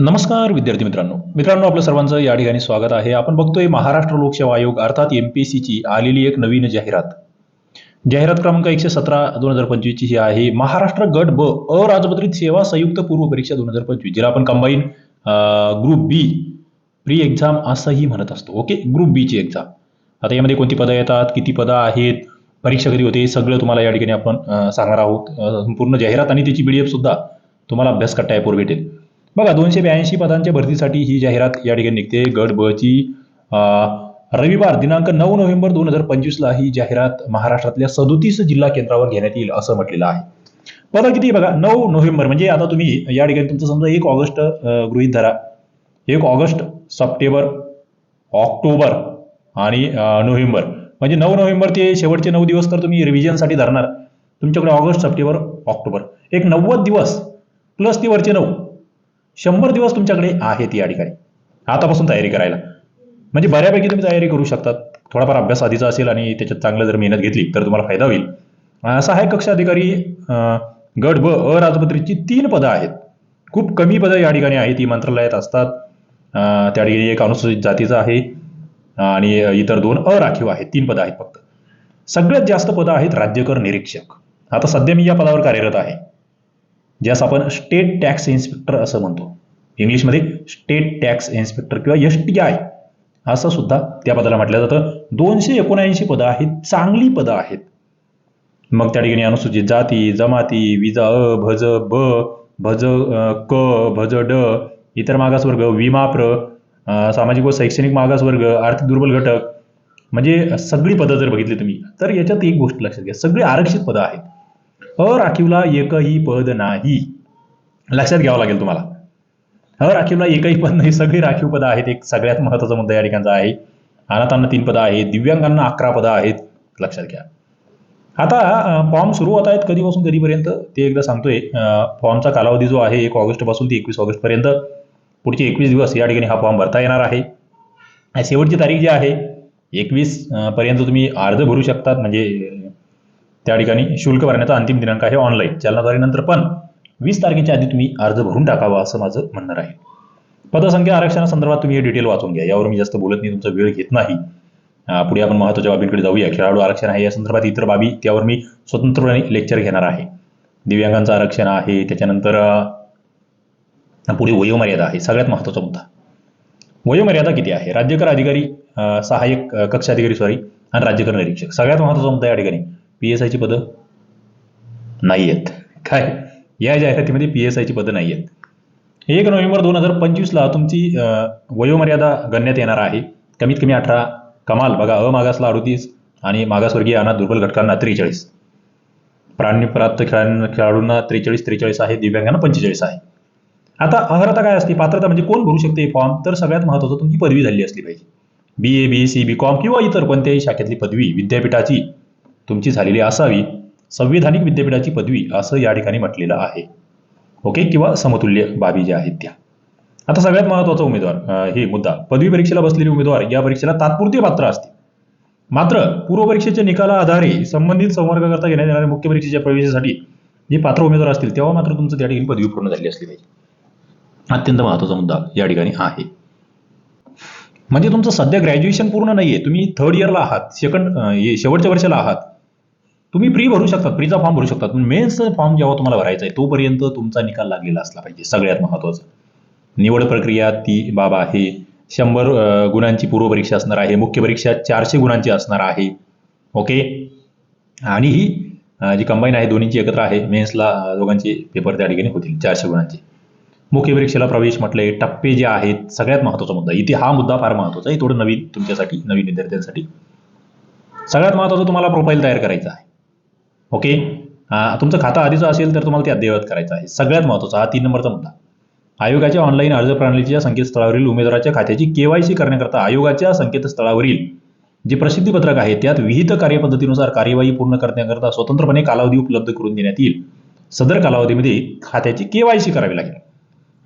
नमस्कार विद्यार्थी मित्रांनो. मित्रांनो आपलं सर्वांचं या ठिकाणी स्वागत आहे. आपण बघतोय महाराष्ट्र लोकसेवा आयोग अर्थात एम पी ची आलेली एक नवीन जाहिरात. जाहिरात क्रमांक एकशे सतरा दोन हजार पंचवीसची ही आहे. महाराष्ट्र गट ब अराजपत्रित सेवा संयुक्त पूर्व परीक्षा दोन हजार पंचवीस जिला आपण combine group B pre exam असंही म्हणत असतो. ओके ग्रुप बीची एक्झाम आता यामध्ये कोणती पदं येतात किती पदं आहेत परीक्षा कधी होते सगळं तुम्हाला या ठिकाणी आपण सांगणार आहोत. संपूर्ण जाहिरात आणि त्याची पी सुद्धा तुम्हाला अभ्यास करता ॲपवर भेटेल. बघा दोनशे ब्याऐंशी पदांच्या भरतीसाठी ही जाहिरात या ठिकाणी निघते. गट ब ची रविवार दिनांक नऊ नोव्हेंबर दोन हजार पंचवीसला ही जाहिरात महाराष्ट्रातल्या सदोतीस जिल्हा केंद्रावर घेण्यात येईल असं म्हटलेलं आहे. पदं किती बघा? नऊ नोव्हेंबर. म्हणजे आता तुम्ही या ठिकाणी तुमचं समजा एक ऑगस्ट गृहित गृहीत धरा. एक ऑगस्ट सप्टेंबर ऑक्टोबर आणि नोव्हेंबर. म्हणजे नऊ नोव्हेंबर ते शेवटचे नऊ दिवस तर तुम्ही रिव्हिजनसाठी धरणार. तुमच्याकडे ऑगस्ट सप्टेंबर ऑक्टोबर. एक नव्वद दिवस प्लस ते वरचे नऊ. शंभर दिवस तुमच्याकडे आहेत या ठिकाणी. आतापासून तयारी करायला. म्हणजे बऱ्यापैकी तुम्ही तयारी करू शकतात. थोडाफार अभ्यास आधीचा असेल आणि त्याच्यात चांगलं जर मेहनत घेतली तर तुम्हाला फायदा होईल. असा आहे कक्ष अधिकारी गट ब अराजपत्रीची तीन पदं आहेत. खूप कमी पदं या ठिकाणी आहेत ती मंत्रालयात असतात. त्या ठिकाणी एक अनुसूचित जातीचं आहे आणि इतर दोन अराखीव आहेत. तीन पदं आहेत फक्त. सगळ्यात जास्त पदं आहेत राज्यकर निरीक्षक. आता सध्या मी या पदावर कार्यरत आहे. ज्यास आपण स्टेट टॅक्स इन्स्पेक्टर असं म्हणतो. इंग्लिशमध्ये स्टेट टॅक्स इन्स्पेक्टर किंवा एस टी आय असं सुद्धा त्या पदाला म्हटलं जातं. दोनशे एकोणऐंशी पदं आहेत चांगली पदं आहेत. मग त्या ठिकाणी अनुसूचित जाती जमाती विजा अ भज ब भज क भज ड इतर मागासवर्ग विमाप्र सामाजिक व शैक्षणिक मागासवर्ग आर्थिक दुर्बल घटक. म्हणजे सगळी पदं जर बघितली तुम्ही तर याच्यात एक गोष्ट लक्षात घ्या. सगळी आरक्षित पदं आहेत. अराखीवला एकही पद नाही. लक्षात घ्यावं लागेल तुम्हाला. अराखीवला एकही पद नाही सगळी राखीव पदं आहेत. एक सगळ्यात महत्त्वाचा मुद्दा या ठिकाणचा आहे. अनाथांना तीन पदं आहेत दिव्यांगांना अकरा पदं आहेत. लक्षात घ्या. आता फॉर्म सुरू होत आहेत कधीपासून कधीपर्यंत? ते एकदा सांगतोय. फॉर्मचा कालावधी जो आहे एक ऑगस्टपासून ते एकवीस ऑगस्टपर्यंत. पुढचे एकवीस दिवस या ठिकाणी हा फॉर्म भरता येणार आहे. आणि शेवटची तारीख जी आहे एकवीस पर्यंत तुम्ही अर्ज भरू शकतात. म्हणजे त्या ठिकाणी शुल्क भरण्याचा अंतिम दिनांक आहे ऑनलाईन चालनाद्वारेनंतर पण वीस तारखेच्या आधी तुम्ही अर्ज भरून टाकावा असं माझं म्हणणं आहे. पदसंख्या आरक्षणासंदर्भात तुम्ही हे डिटेल वाचून घ्या. यावर मी जास्त बोलत नाही तुमचा वेळ घेत नाही. पुढे आपण महत्त्वाच्या बाबींकडे जाऊया. खेळाडू आरक्षण आहे या संदर्भात इतर बाबी त्यावर मी स्वतंत्रपणे लेक्चर घेणार आहे. दिव्यांगांचं आरक्षण आहे त्याच्यानंतर पुढे वयोमर्यादा आहे. सगळ्यात महत्त्वाचा मुद्दा. वयोमर्यादा किती आहे? राज्यकर अधिकारी सहाय्यक कक्ष अधिकारी सॉरी आणि राज्यकर निरीक्षक. सगळ्यात महत्त्वाचा मुद्दा या ठिकाणी पी एस आयची पदं? नाही आहेत काय? या जाहिरातीमध्ये पी एस आयची पदं नाही आहेत एक नोव्हेंबर दोन हजार पंचवीसला तुमची वयोमर्यादा गणण्यात येणार आहे. कमीत कमी अठरा कमाल. बघा अमागासला अडतीस आणि मागासवर्गीय अनाथ दुर्बल घटकांना त्रेचाळीस. प्राप्त खेळाडूंना खेळाडूंना त्रेचाळीस त्रेचाळीस आहे. दिव्यांगांना पंचेचाळीस आहे. आता अर्हता काय असते? पात्रता म्हणजे कोण भरू शकते फॉर्म तर सगळ्यात महत्त्वाचं तुमची पदवी झाली असली पाहिजे. बी A B C B com किंवा इतर कोणत्याही शाखेतली पदवी विद्यापीठाची तुमची झालेली असावी संविधानिक विद्यापीठाची पदवी असं या ठिकाणी म्हटलेलं आहे. ओके? किंवा समतुल्य बाबी ज्या आहेत त्या. आता सगळ्यात महत्त्वाचा उमेदवार हे मुद्दा. पदवी परीक्षेला बसलेले उमेदवार या परीक्षेला तात्पुरते पात्र असतील. मात्र पूर्व परीक्षेच्या निकाला आधारे संबंधित संवर्गाकरता घेण्यात येणाऱ्या मुख्य परीक्षेच्या प्रवेशासाठी जे पात्र उमेदवार असतील तेव्हा मात्र तुमचं त्या ठिकाणी पदवी पूर्ण झाली असली पाहिजे. अत्यंत महत्त्वाचा मुद्दा या ठिकाणी आहे. म्हणजे तुमचं सध्या ग्रॅज्युएशन पूर्ण नाहीये. तुम्ही थर्ड इयरला आहात. सेकंड शेवटच्या वर्षाला आहात. तुम्ही प्री भरू शकतात प्रीचा फॉर्म भरू शकतात पण मेन्सचा फॉर्म जेव्हा तुम्हाला भरायचा आहे तोपर्यंत तुमचा निकाल लागलेला असला पाहिजे सगळ्यात महत्त्वाचं निवड प्रक्रिया ती बाब आहे. शंभर गुणांची पूर्व परीक्षा असणार आहे मुख्य परीक्षा चारशे गुणांची असणार आहे. ओके आणि ही जी कंबाईन आहे दोन्हीची एकत्र आहे मेन्सला दोघांचे पेपर त्या ठिकाणी होतील चारशे गुणांचे. मुख्य परीक्षेला प्रवेश म्हटले टप्पे जे आहेत सगळ्यात महत्त्वाचा मुद्दा. इथे हा मुद्दा फार महत्त्वाचा आहे थोडं नवीन तुमच्यासाठी नवीन विद्यार्थ्यांसाठी. सगळ्यात महत्त्वाचं तुम्हाला प्रोफाईल तयार करायचं आहे. ओके? तुमचं खातं आधीचं असेल तर तुम्हाला ते अद्ययावत करायचं आहे. सगळ्यात महत्त्वाचा हा तीन नंबरचा मुद्दा. आयोगाच्या ऑनलाईन अर्ज प्रणालीच्या संकेतस्थळावरील उमेदवाराच्या खात्याची केवायसी करण्याकरता आयोगाच्या संकेतस्थळावरील जे प्रसिद्धीपत्रक आहे त्यात विहित कार्यपद्धतीनुसार कार्यवाही पूर्ण करण्याकरता स्वतंत्रपणे कालावधी उपलब्ध करून देण्यात येईल. सदर कालावधीमध्ये खात्याची केवायसी करावी लागेल.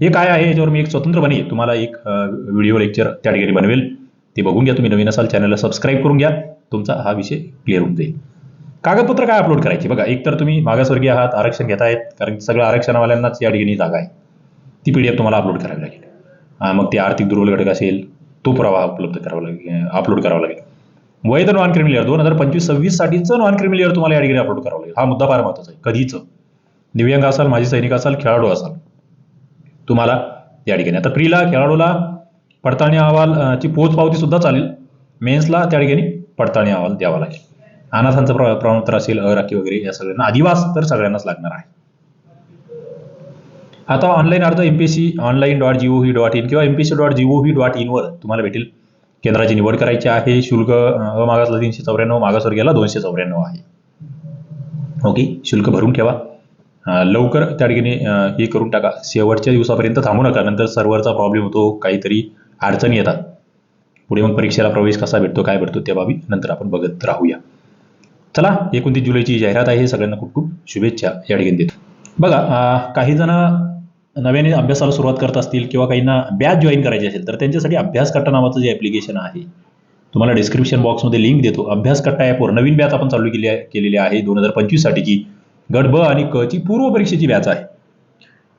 हे काय आहे? याच्यावर मी एक स्वतंत्रपणे तुम्हाला एक व्हिडिओ लेक्चर त्या ठिकाणी बनवेल. ते बघून घ्या तुम्ही. नवीन असाल चॅनलला सबस्क्राईब करून घ्या. तुमचा हा विषय क्लिअर होऊन जाईल. कागदपत्र काय अपलोड करायची? बघा एक तर तुम्ही मागासवर्गीय आहात आरक्षण घेतायत कारण सगळं आरक्षणवाल्यांनाच या ठिकाणी जागा आहे. ती पी डी एफ तुम्हाला अपलोड करावी लागेल. मग ते आर्थिक दुर्बल घटक असेल तो पुरावा उपलब्ध करावा लागेल अपलोड करावा लागेल. वैध नॉन क्रिमिनल इयर दोन हजार पंचवीस सव्वीस साठीचं नॉन क्रिमिनल इयर तुम्हाला या ठिकाणी अपलोड करावं लागेल. हा मुद्दा फार महत्त्वाचा आहे. कधीचं? दिव्यांग असाल माजी सैनिक असाल खेळाडू असाल. तुम्हाला या ठिकाणी. आता प्रीला खेळाडूला पडताळणी अहवाल अं, पोचपावती सुद्धा चालेल. मेन्सला त्या ठिकाणी पडताळणी अहवाल द्यावा लागेल. अनाथांचं प्र प्रमाणपत्र असेल अराखी वगैरे या सगळ्यांना अधिवास तर सगळ्यांनाच लागणार आहे. आता ऑनलाईन अर्ज MPC online dot G O V dot in MPC dot G O V इनवर तुम्हाला भेटेल. केंद्राची निवड करायची आहे शुल्क अमागासला तीनशे चौऱ्याण्णव मागासवर्गीयाला दोनशे चौऱ्याण्णव आहे. ओके शुल्क भरून ठेवा. लवकर त्या ठिकाणी हे करून टाका. शेवटच्या दिवसापर्यंत थांबू नका नंतर सर्व्हरचा प्रॉब्लेम होतो काहीतरी अडचणी येतात. पुढे मग परीक्षेला प्रवेश कसा भेटतो काय भेटतो त्या बाबी नंतर आपण बघत राहूया. चला एकोणतीस जुलैची जाहिरात आहे. सगळ्यांना खूप खूप शुभेच्छा. या ठिकाणी देतो. बघा काही जण नव्याने अभ्यासाला सुरुवात करत असतील किंवा काहींना बॅच जॉईन करायची असेल तर त्यांच्यासाठी अभ्यास कट्टा नावाचं जे ॲप्लिकेशन आहे तुम्हाला डिस्क्रिप्शन बॉक्समध्ये लिंक देतो. अभ्यास कट्टा ॲपवर नवीन बॅच आपण चालू केली केलेली आहे. दोन हजार पंचवीस साठीची गट ब आणि क ची पूर्व परीक्षेची बॅच आहे.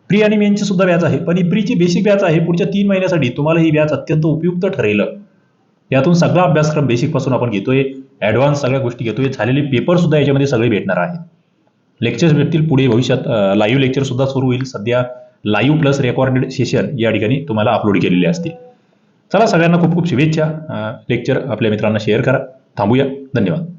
प्री आणि मेनची सुद्धा बॅच आहे. पण ही प्रीची बेसिक बॅच आहे. पुढच्या तीन महिन्यासाठी तुम्हाला ही बॅच अत्यंत उपयुक्त ठरेल. यातून सगळा अभ्यासक्रम बेसिकपासून आपण घेतोय. ॲडव्हान्स सगळ्या गोष्टी घेतो. झालेले पेपर सुद्धा याच्यामध्ये सगळे भेटणार आहेत. लेक्चर्स भेटतील पुढे भविष्यात. लाईव्ह लेक्चर सुद्धा सुरू होईल. सध्या लाईव्ह प्लस रेकॉर्डेड सेशन या ठिकाणी तुम्हाला अपलोड केलेले असतील. चला सगळ्यांना खूप खूप शुभेच्छा. लेक्चर आपल्या मित्रांना शेअर करा. थांबूया. धन्यवाद.